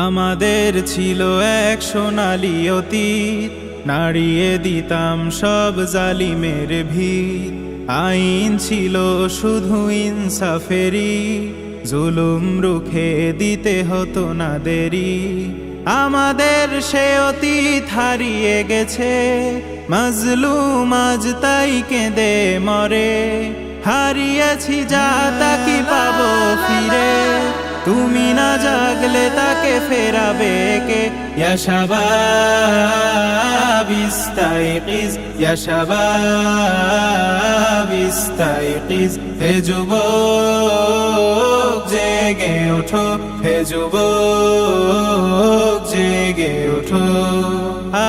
আমাদের ছিল এক সোনালি অতীত, নাড়িয়ে দিতাম সব জালিমের ভিত। আইন ছিল শুধু ইনসাফেরি জুলুম রুখে দিতে হতো না দেরি। আমাদের সে অতীত হারিয়ে গেছে, মজলুম আজ তাই কেঁদে মরে। হারিয়েছি যা তা কি পাবো ফিরে? তুমি না জাগলে তাকে ফেরাবে কে? ইস্তাইকিজ ইয়াশাবাব ইস্তাইকিজ। হে যুবক, জেগে ওঠো, হে যুবক, জেগে ওঠো। আ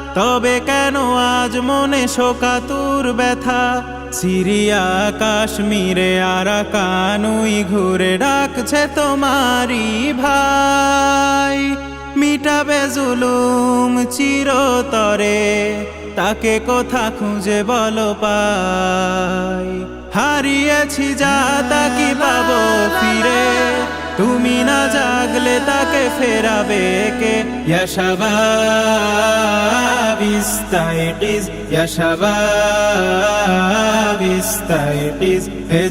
তবে কেন আজ মনে শোকাতুর ব্যথা? সিরিয়া কাশ্মীরে আরাকানুই ঘুরে ডাকছে তোমারি ভাই। মিটাবে জুলুম চিরতরে, তাকে কোথা খুঁজে বল পাই। হারিয়েছি যা তা কি পাবো ফিরে? তুমি না জাগলে তাকে ফেরাবে কে? ইয়াশাবাব ইস্তাইকিজ ইয়াশাবাব ইস্তাইকিজ। হে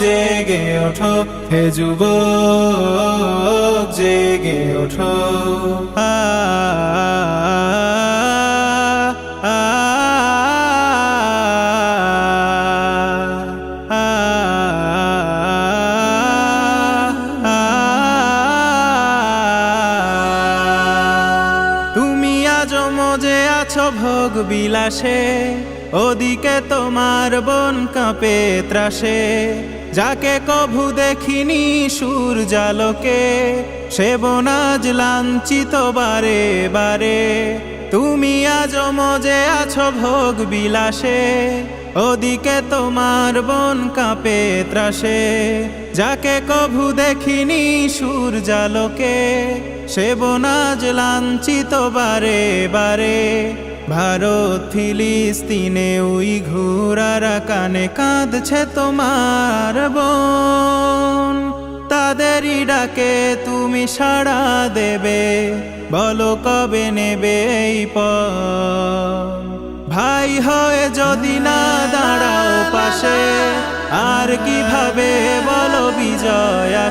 জেগে ওঠো। হে যুবক জেগে ওঠো। ভোগ বিলাসে, ওদিকে তোমার বন কাঁপে ত্রাসে। যাকে কভু দেখিনি সুর জালকে সে বনাজ লাঞ্ছিত বারে বারে। তুমি আজ মজে আছো ভোগ বিলাসে, ওদিকে তোমার বন কাঁপে ত্রাসে। যাকে কভু দেখিনি সুর জালকে সে বনাজ লাঞ্ছিত বারে বারে। ভারত, ফিলিস্তিনে উই ঘুরারা কানে কাঁদছে তোমার বোন। তাদেরই ডাকে তুমি সাড়া দেবে, বলো কবে নেবে এই ভাই হয়ে যদি না দাঁড়াও পাশে, আর কীভাবে বলো বিজয়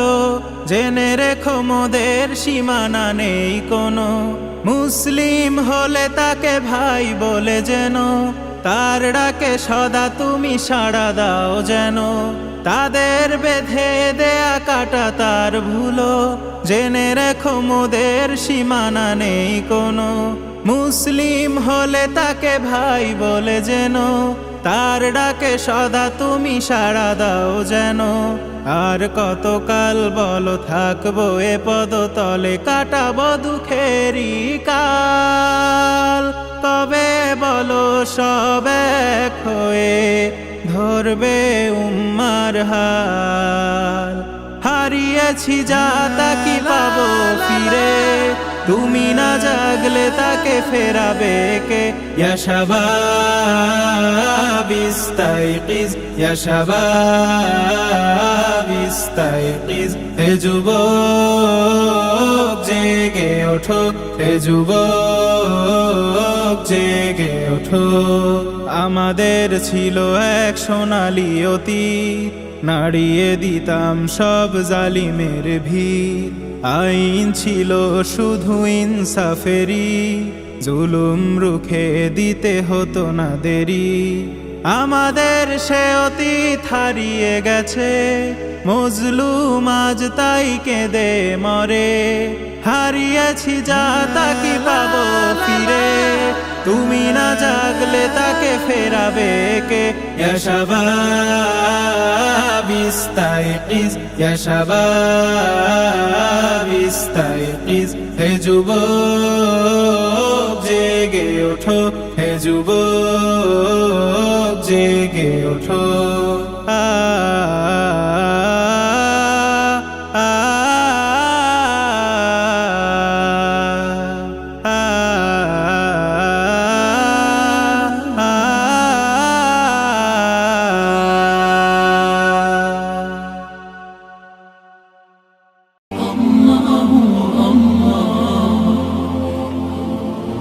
ভুলো জেনে রেখো মোদের সীমানা নেই কোনো। মুসলিম হলে তাকে ভাই বলে যেন, তার ডাকে সদা তুমি সাড়া দাও যেন। তাদের বেঁধে দেয়া কাটা তার ভুলো, জেনে রেখো মোদের সীমানা নেই কোনো। মুসলিম হলে তাকে ভাই বলে যেন তার ডাকে সদা তুমি সাড়া দাও যেন। আর কতকাল বলো থাকব এ পদ তলে কাটাবো দুঃখেরই কাল। তবে বলো সব এক হয়ে ধরবে উম্মার হাল। হারিয়েছি যা তা কি পাবো ফিরে? তুমি না জাগলে তাকে ফেরাবে কে? ইয়া শাবাব ইস্তাইকিজ, ইয়া শাবাব ইস্তাইকিজ। হে যুবক, জেগে ওঠো। হে যুবক, জেগে ওঠো। আমাদের ছিল এক সোনালি অতীত, নাড়িয়ে দিতাম সব জালিমের ভিড় আইন ছিল শুধু ইনসাফেরি জুলুম রুখে দিতে হতো না দেরি। আমাদের সে অতীত হারিয়ে গেছে, মজলুম আজ তাই কেঁদে মরে। হারিয়েছি যা তাকে পাবো ফিরে। তুমি না জাগলে তাকে ফেরাবে কে? ইস্তাইকিজ হে জেগে ওঠো। হে যুবক জেগে ওঠো।